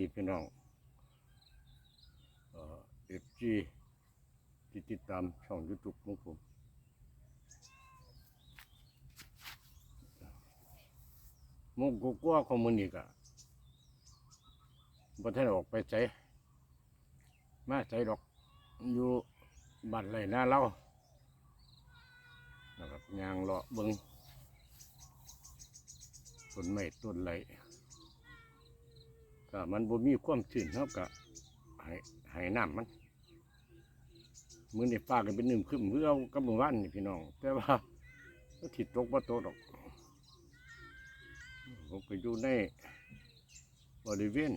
ดีพี่น้องเอฟจีที่ติดตามช่องยูทูบของผมมุกกัวของมันอีกะบ่ทันออกไปใช้มาใช้ดอกอยู่บ้านไรหน้าเรานะครับยางเลาะเบิงต้นไม้ต้นไร ก็มันบ่มีความชื้นเท่ากับให้ให้น้ำมันมือนี่ฟ้ากันเป็นหนึ่งขึ้นเพื่อเอากับมือว่านนี่พี่น้อง แต่ว่าก็ถิดตกบ่ตกดอกผมก็อยู่ในบริเวณ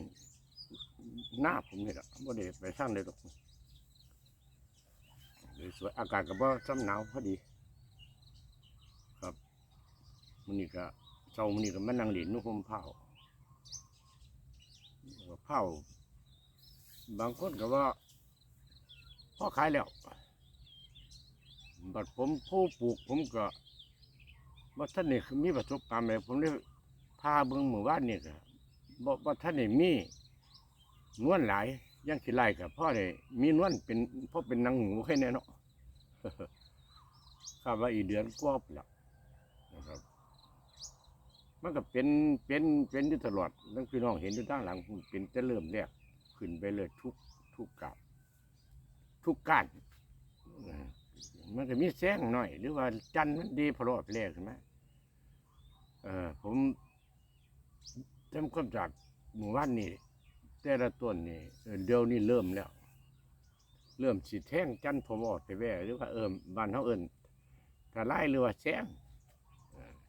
หน้าผมนี่แหละบ่ได้ไปสร้างเลยดอกเลยสวยอากาศก็บ่ซ้ำหนาวพอดี ครับมันนี่ก็เช้ามันนี่ก็มานั่งเล่นนุ่มเผา ผาบางคนก็ว่าพ่อขายแล้วบัดผมผู้ปลูกผมก็ว่าท่านนี่มีประสบการณ์เลยผมได้พาเบิ่งหมู่บ้านนี่ก็บ่ว่าท่านนี่มีนวลหลายยังขี้ไล่กับพ่อเนี่ยมีนวลเป็นพ่อเป็นนางหมูแค่นี้เนาะคาว่าอีเดือนกว่าพุ่นละนะครับ มันก็เป็นเป็นเป็นอยู่ตลอดนั่นพี่น้องเห็นอยู่ด้านหลังเป็นจะเริ่มแรกขึ้นไปเลยทุกทุกกาบทุกกานนะมันก็มีแสงหน่อย หรือว่าจันทร์มันดีพอรอดแรกใช่ไหมเออผมทำความจากหมู่บ้านนี่แต่ละต้นนี่เดี๋ยวนี้เริ่มแล้ว เริ่มสีแท่งจันทร์พอรอดไปแว่หรือว่าเอิมบ้านเขาเอิญถ้าไล่หรือว่าแสง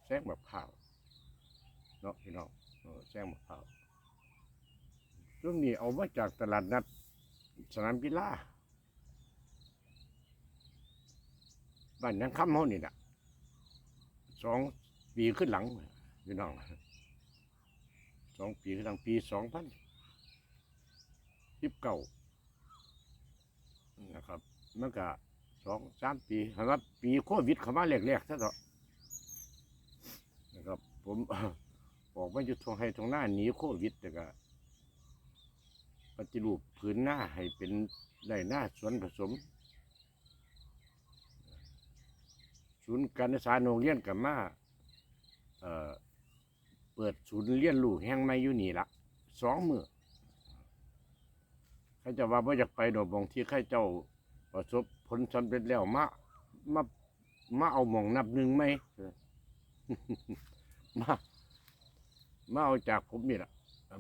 แสงแบบข้าว เนาะพี่น้องเออแสงแบบข้าวช่วงนี้เอามาจากตลาดนัด สนามกีฬาบ้านยังค้ำเขานี่แหละสองปีขึ้นหลังพี่น้องสองปีขึ้นหลังปีสองพันสิบเก้านะครับมันก็สองสามปีคำว่าปีโควิดเข้ามาแรกๆซะเถอะนะครับผม ออกมาอยู่ทงให้ทงหน้าหนีโควิดแต่ก็ปฏิรูปผืนหน้าให้เป็นได้หน้าสวนผสมศูนย์การศึกษาโรงเรียนกับมาเอ่อเปิดศูนย์เรียนรู้แห่งใหม่อยู่นี่ละสองมือเขาจะว่าบ่อยากไปดอกบางที่ข้าเจ้าประสบผลสำเร็จแล้วมามามาเอาหมองนับหนึ่งไหมมา มาเอาจากผมนี่ละ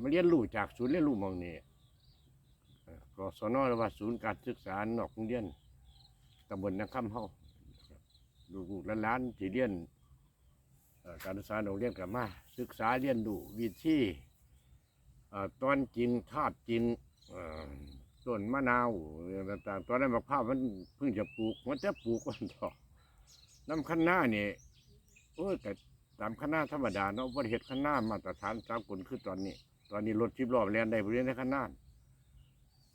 มาเรียนรู้จากศูนย์เรียนรู้มองนี่กศนหรือว่าศูนย์การศึกษานอกโรงเรียนตำบลนังคำเฮาลูกๆหลานๆที่เรียนการศึกษาโรงเรียนกับมา ศึกษาเรียนดูวิธีตอนกินธาตุกินเอ่อต้นมะนาวต่างๆตอนนั้นมะพร้าวมันเพิ่งจะปลูกมันจะปลูกวันต่อน้ำคันหน้านี่โอ้ยแต่ ตามคันหน้าธรรมดาเนาะบริเหตุคันหน้ามาตรฐานสากลคือตอนนี้ ตอนนี้รถชิบล้อแลนได้บริเวณในคันหน้า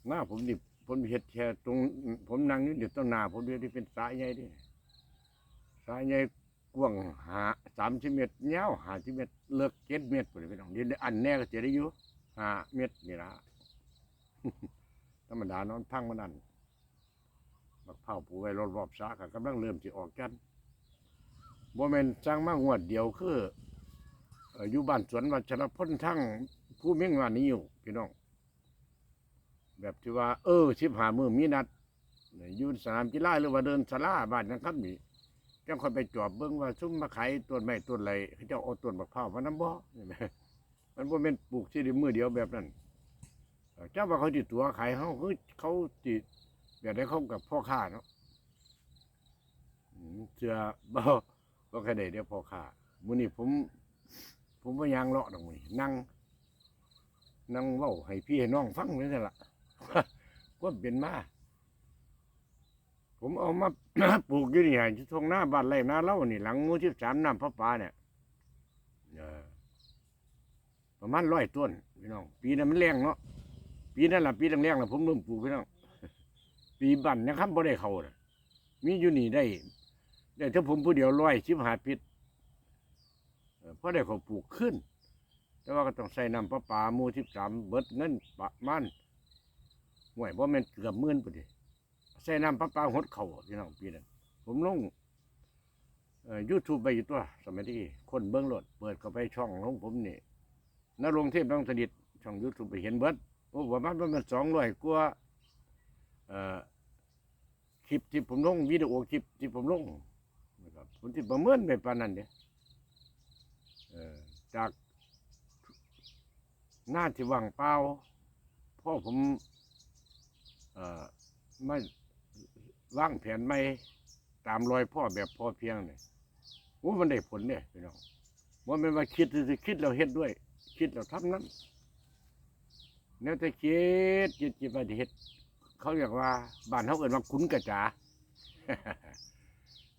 หน้าผมนี่ผมเห็ดแค่ตรง ผมนั่งอยู่เดี๋ยวต้นนาผมเดียวที่เป็นสายใหญ่ดิสายใหญ่กว้างหาสามสิบเมตรยาวหาสิบเมตรเลิกเจ็ดเมตรไปเลยพี่น้องเดี๋ยวอันแน่ก็จะได้อยู่หาเมตรนี่ละธรรมดานอนพังมันนั่นบักเผาปูไว้รอบรอบๆสาก็กำลังเริ่มจะออกกัน บ่แม่นสร้างมางวดเดียวคืออยู่บ้านสวนวัชรพลทั้งผู้เม่งว่านี้อยู่พี่น้อง แบบที่ว่า เออชิบหามือมีนัดอยู่สนามกีฬาหรือว่าเดินสลาบ้านนะครับนี่จังคนไปจอบเบิ่งว่าซุ่มมาขายต้นไม้ต้นไรเขาเจ้าเอาต้นมะพร้าวมาน้ำบ่เห็นไหมมันบ่เป็นปลูกที่ด้มือเดียวแบบนั้นเจ้าว่าเขาติดตัวขายเขาคือเขาติดแบบได้เขากับพ่อค้าเนาะอืมเชื่อบ่ บ่ใครได้เดียวพอค้ามื้อนี้ผม ผมบ่ยางเลาะดอกมื้อนี้นั่ง นั่งเว้าให้พี่ให้น้องฟังไว้นั่นล่ะว่าเป็นมาผมเอามา ปลูกอยู่นี่ฮะที่ทงหน้าบ้านไร่นาเล่านี่หลังมูที่สามน้ำพระปลาเนี่ยประมาณร้อยต้นพี่น้อง ปีนั้นมันแรงเนาะปีนั้นละปีแรงๆละผมเริ่มปลูกพี่น้อง ปีบันนะครับบ่ได้เขาน่ะมีอยู่นี่ได้ ได้ถ้าผมผู้เดียวร้อยชิบหาพิษเพราะได้เขาปลูกขึ้น แต่ว่าก็ต้องใส่น้ำประปาหมู่สิบสามเบิดเงินปะมาณห่วยบ่แม่นเกือบมื่นปุ่นดิใส่น้ำประปาหดเข่าพี่น้องปีนั้นผมลงยูทูบไปอยู่ตัวสมัยที่คนเบิ้งหลดเปิดเข้าไปช่องของผมนี่นรงเทพน้องสนิทช่องยูทูบไปเห็นเบิดโอ้ประมาณประมาณสองร้อยกว่าคลิปที่ผมลงวิดีโอคลิปที่ผมลง นะครับผมที่ประเมินไปปานนั้นเด้เอ่อจากหน้าที่ว่างเปล่าพ่อผมเอ่อไม่วางแผนไม่ตามรอยพ่อแบบพอเพียงเนี่ยโอ้มันได้ผลเนี่ยพี่น้องว่าเป็นว่าคิดคิดเราเฮ็ดด้วย คิดเราทำนั้นแนวแต่คิดจิตจิตไปเฮ็ดเขาเรียกว่าบ้านเขาเอิ้นว่าขุนกระจา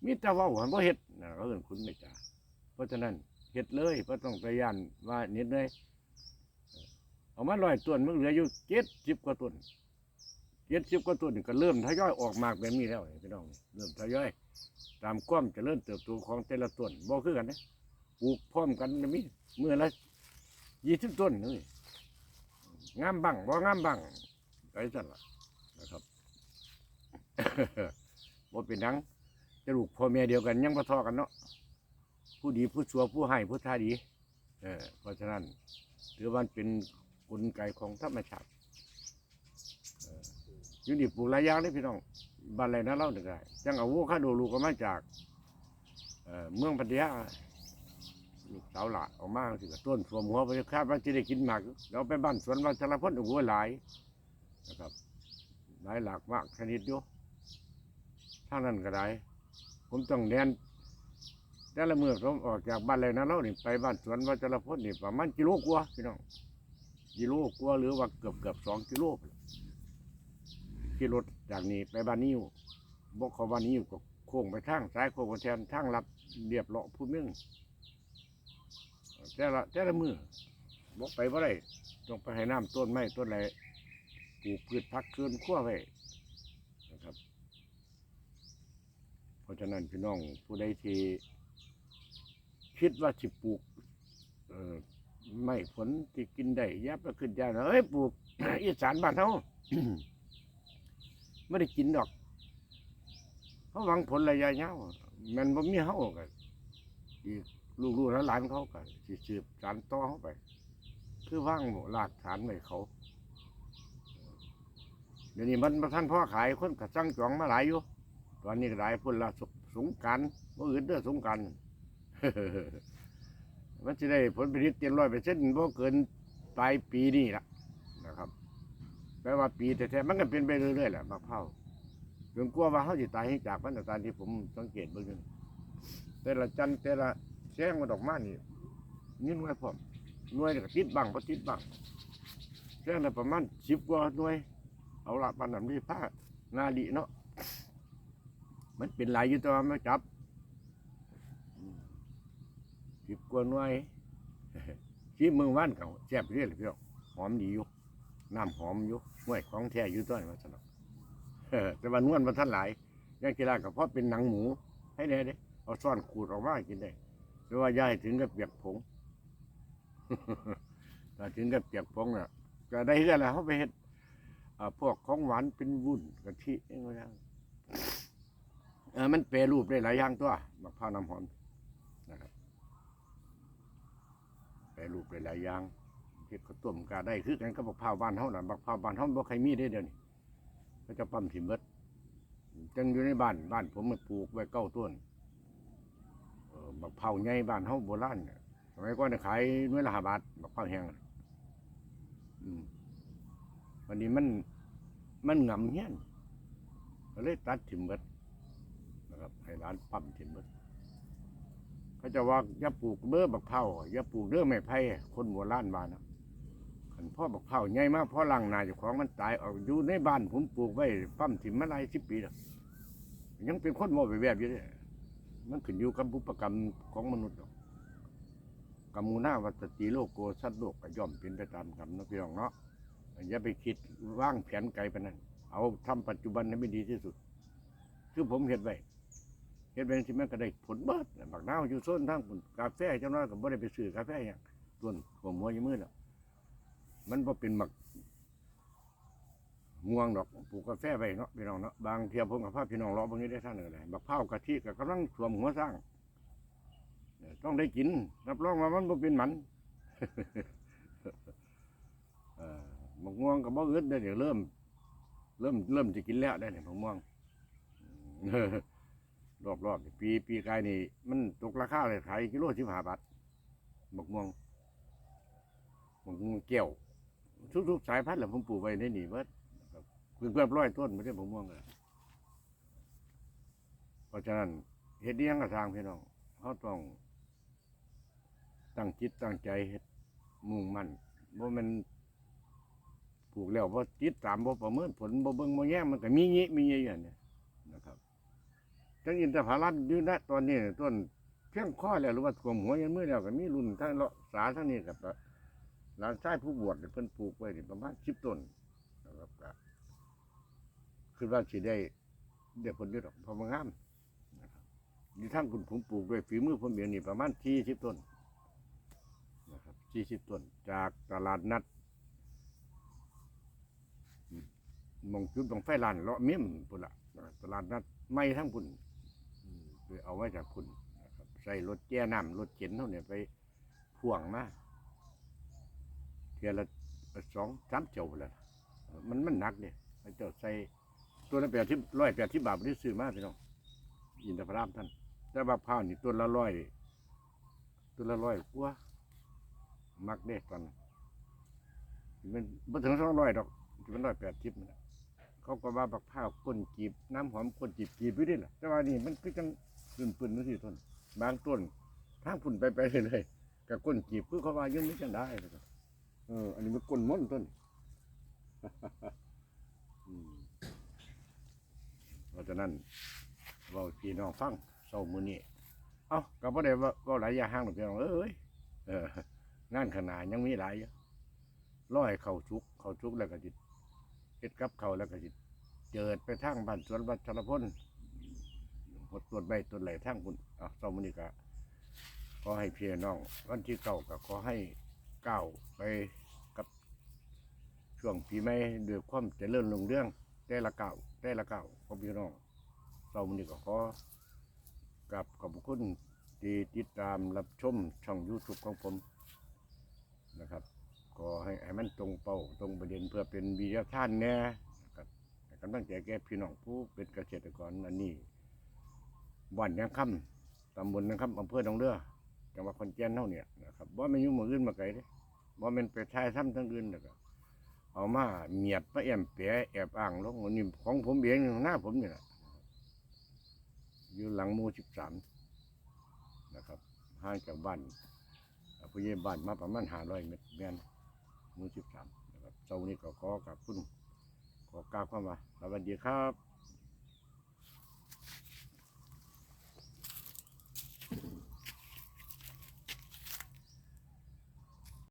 มีแต่ว่าหันบ่เฮ็ดนะเขาเอิ้นขุนกระจาเพราะฉะนั้นเฮ็ดเลยบ่ต้องไปย่านว่าเน็ดเลยเอามาร้อยต้นมันเหลืออยู่เจ็ดสิบกว่าต้นเจ็ดสิบกว่าต้นก็เริ่มทยอยออกมากแบบนี้แล้วพี่น้องเริ่มทยอย ตามความเจริญเติบโตของแต่ละต้นบ่คือกันนะปลูกพร้อมกันมีเมื่อละยี่สิบต้นนี่งามบังบ่งามบังไปสั่นล่ะนะครับบ่เป็นหนัง จะลูกพ่อแม่เดียวกันยังบ่ทอกันเนาะผู้ดีผู้ชั่วผู้ให้ผู้ท่าดีเออเพราะฉะนั้นถือว่าเป็นกลไกของธรรมชาติอยู่นี่ปลูกหลายอย่างเลยพี่น้องบ้านไรนะเล่าหนึ่งได้จังเอาวัวข้าโดลูกก็มาจากเอ่อเมืองพัทยาลูกสาวหลานออกมาถึงต้นสวมหัวไปคาดว่าจะได้กินหมากเราไปบ้านสวนวัชรพลโอ้โหหลายนะครับหลายหลากมากชนิดอยู่ทางนั้นก็ได้ ผมต้องเรียนแต่ละเมื่อผมออกจากบ้านเลยนะเรานี่ไปบ้านสวนวัชรพลนี่ประมาณกิโลกว่าพี่น้องกิโลกว่าหรือว่าเกือบเกือบสองกิโลขี่รถจากนี้ไปบ้านนิ้วบอกเขาบ้านนิ้วก็โค้งไปทางซ้ายโค้งไปแทนทางลับเรียบเลาะผู้เมืองแต่ละแต่ละมือบอกไปว่าไรต้องไปให้น้ำต้นไม้ต้นอะไรปลูกพืชพักเกินขั้วไว้นะครับ เพ ราะฉะนั้นพี่น้องผู้ใดที่คิดว่าสิปลูกเออไม่ผลที่กินได้ยับไปขึ้นยาเอ้ยปลูกอีสานบ้านเขาไม่ได้กินดอกเขาหวังผลระยะยาวมันบ่มีเขาก็อีกลูกๆหลานเขาก็สิสืบสานต่อเขาไป คือว่างรากฐานไว้เขาเดี๋ยวนี้มันมาท่านพ่อขายคนกระจังจองมาหลายอยู่ ตอนนี้ก็หลายพุ่นละสสงกรารบ่อื่นเด้อสงกรารมันจะได้ผลผลิตเต็มร้อยเปอร์เซ็นต์บ่เกินปลายปีนี้ละนะครับแปลว่าปีแต่แท้มันก็เป็นไปเรื่อยๆแหละมะพร้าวจนกลัวว่าเขาจะตายให้จากมันตามที่ผมสังเกตเบื้องต้นแต่ละจันทร์แต่ละแสงมันออกมานี่นี่หน่วยพร้อมหน่วยก็ติดบังก็ติดบังแสงละประมาณสิบกว่าหน่วย เอาละปันนั้นมีผ้านาดีเนาะ มันเป็นหลายอยู่ตัวาไม่จับสิบกว่าหน่วยที่มือว่านเก่าแซ่บเรื่อยเลยพี่น้องหอมดีอยู่น้ำหอมอยู่ห้วยของแท้อยู่ต้นมาสนอกแต่ว่านวลมาท่านหลายยังกีฬากับเพราะเป็นหนังหมู ให้แน่เด้เอาซ่อนขูดออกมากินได้แต่ว่าย่ายถึงกับเปียกผงถ้าถึงกับเปียกผงน่ะก็ได้เรื่อยแหละเขาไปเฮ็ดพวกของหวานเป็นวุ้นกะทิเองก็ได้ เออมันแปรรูปได้หลายอย่างตัวมะพร้าวน้ำหอมนะครับแปรรูปได้หลายอย่างเฮ็ดข้าวต้มก็ได้คือกันกับมะพร้าวบ้านเฮาน่ะมะพร้าวบ้านเฮาบ่ใครมีได้เดี๋ยวนี้เขาจะปั๊มถิ่มเบิดจังอยู่ในบ้านบ้าน ผมมันปลูกไว้เก้าต้นเออมะพร้าวใหญ่บ้านเฮาโบราณสมัยก่อนน่ะขายหน่วยละห้าบาทมะพร้าวแห้งอืมวันนี้มันมันงำเงี้ยนก็เลยตัดถิ่มเบิด ครับให้ร้านปั๊มถิ่มเบิดเขาจะว่าอย่าปลูกเบ้อบักเผาอย่าปลูกเด้อไม้ไผ่คนโบราณบ้านนะขันพ่อบักเผาใหญ่มากพ่อลังนาเจ้าของมันตายออกอยู่ในบ้านผมปลูกไว้ปั๊มถิ่มมาหลายสิบปีแล้วยังเป็นคนโมไปแบบอยู่เลยมันขึ้นอยู่กับบุพกรรมของมนุษย์ดอกกรรมูนาวัตติโลกโกสัตว์โลกก็ย่อมเป็นไปตามกรรมนาะพี่น้องเนาะอย่าไปคิดว่างแผนไกลไปนั้นเอาทำปัจจุบันให้ไม่ดีที่สุด คือผมเห็นไว้ เห็นไว้ที่มันก็ได้ผลเบิดบักนาวอยู่โซนทางกาแฟเจ้าน้อยก็บ่ได้ไปซื้อกาแฟอย่างต้นหัวหัวอยังมือแล้วมันบ่เป็นหมักม่วงดอกปลูกกาแฟไว้เนาะพี่น้องเนาะบางเทียผมกับพาพี่น้องเลาะบางนี้ได้ท่านหนึ่งเลยบักเผาวกะทิก็กำลังสวมหัวสร้างต้องได้กิน รับรองว่ามันบ่เป็นหมันเออมะม่วงกับบ่อึดได้เดี๋ยวเริ่ม เริ่มเริ่มจะกินแล้วได้เนี่ยมะม่วง รอบรอบๆปีปีกายนี่มันตกราคาเลยขายกิโลสิบห้าบาทมะม่วงมะม่วงแก้วทุกๆสายพันธุ์แหละผมปลูกไว้ในนี่เบิดเพื่อนเพื่อนร้อยต้นไม่ได้มะม่วงเลยเพราะฉะนั้นเฮ็ดอิหยังกระทางพี่น้องเขาต้อง ตั้งจิตตั้งใจเฮ็ดมุ่งมั่นว่ามันปลูกแล้วว่าติดตามว่าประเมินผลบ่เบิ่งบ่แย่มันก็มีงี้มีเงี้ยอย่างเนี้ย จังอินทผลัมอยู่ณตอนนี้ต้นเพียงข้อแล้วหรือว่าท่วมหัวยันมือแล้วก็มีรุ่นทั้งเลาะสาทั้งนี้กับหลานชายผู้บวชเพิ่นปลูกไว้นี่ประมาณ10ต้นนะครับก็คือว่าสิได้เดี๋ยวผลเยอะดอกพอมงามนะครับนี่ทั้งคุณผมปลูกด้วยฝีมือผมเองนี่ประมาณ40ต้นนะครับสี่สิบต้นจากตลาดนัดมองจุดตรงไฟลานเลาะเมี่ยมพุ่นละตลาดนัดไม่ทั้งพุ่น อืมไปเอาไว้จากพุ่นะครับใส่รถแก้น้ำรถเข็นเท่าเนี่ยไปพ่วงมาเทียละสองสามเจ้าแล้วมันมันหนักเนี่ยเจ้าใส่ตัวละแปดที่ร้อยแปดที่บาทที่ซื้อมาพี่น้องอินทผลัมท่านแต่ว่าพร้าวนี่ตัวละร้อยตัวละร้อยกว่ามักเด็กตอนนั้นมันบ่ถึงสองร้อยดอกจะเป็นร้อยแปดสิบนะเขาก็ว่าบักพร้าวก้นจีบน้ำหอมก้นจีบจีบไปด้วยล่ะแต่ว่านี่มันคือจัง ปืนปืนนั่นสิต้นบางต้นทางฝุ่นไปไปเลยๆกับก้นจีบคือเขาว่ายังไม่จังได้เลยเออ อันนี้มันก้นม้นต้นเพราะฉะนั้นเราพี่น้องฟังเศร้ามือนี้เอ้าก็บ่ได้ว่าเว่าหลายอย่างห้างหรอกพี่น้องเอ้ยเอองานขนาดยังมีหลายอยู่ร้อยเข่าชุกเข่าชุกแล้วก็จิตเฮ็ดกับเขาแล้วก็จิตเจิดไปทางบ้านสวนวัชรพล หดตรวใบตรวไหลทางคุณอะเจ้ามือนี้ก็ขอให้พี่น้อง วันที่เก้าก็ขอให้ก้าวไปกับช่วงปีใหม่ด้วยความเจริญรุ่งเรื่องได้ละเก้าวได้ละเก้าของพี่น้องเจ้ามือนี้ก็ขอกับขอบคุณที่ติดตามรับชมช่อง YouTube ของผมนะครับก็ให้ให้มันตรงเป้าตรงประเด็นเพื่อเป็นวิทยาทานแน่นะครับให้กำลังใจแก่พี่น้องผู้เป็นเกษตรกรอันนี้ บ้านยังค่ำตำบลยังค่ำอำเภอหนองเรือจังหวัดขอนแก่นเท่าเนี่ยนะครับว่ามันอยู่หมืออื่นมาไกลเด้ว่ามันไปชายซ้ำทั้งอื่นนะครับเอามาเมียบมาแอมเปียแอบอ้างลงนนี้ของผมเองหน้าผมนี่แหละอยู่หลังมูสิบสามนะครับห่างจากบ้านผู้ใหญ่บ้านมาประมาณห้าร้อยเมตรแม่นมูสิบสามนะครับเจ้านี้ก็ขอกับคุณขอกล่าวคำว่าสวัสดีครับ